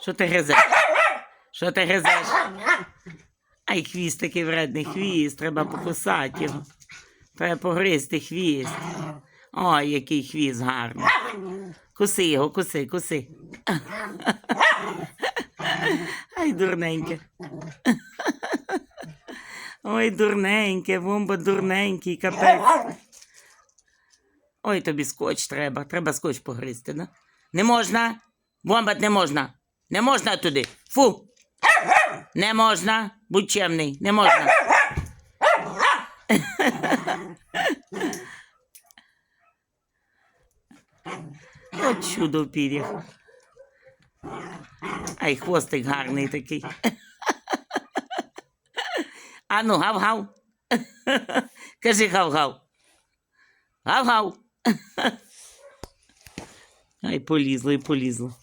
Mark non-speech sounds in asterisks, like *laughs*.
Що ти гризеш? Що ти гризеш? Ай, хвіст такий вредний хвіст, треба покусати його. Треба погризти хвіст. Ой, який хвіст гарний. Куси його, куси, куси. Ай, дурненьке. Ой, дурненьке, вомба дурненький, капець. Ой, тобі скотч треба. Треба скотч погризти, да? Не можна. Бомбат не можна. Не можна туди. Фу. Не можна. Будь чемний. Не можна. От чудо в пір'ях. Ай, хвостик гарний такий. Ah, não, rau rau. *laughs* Quer dizer rau rau. Rau rau. *laughs* Ai, polizlo, ai, polizlo.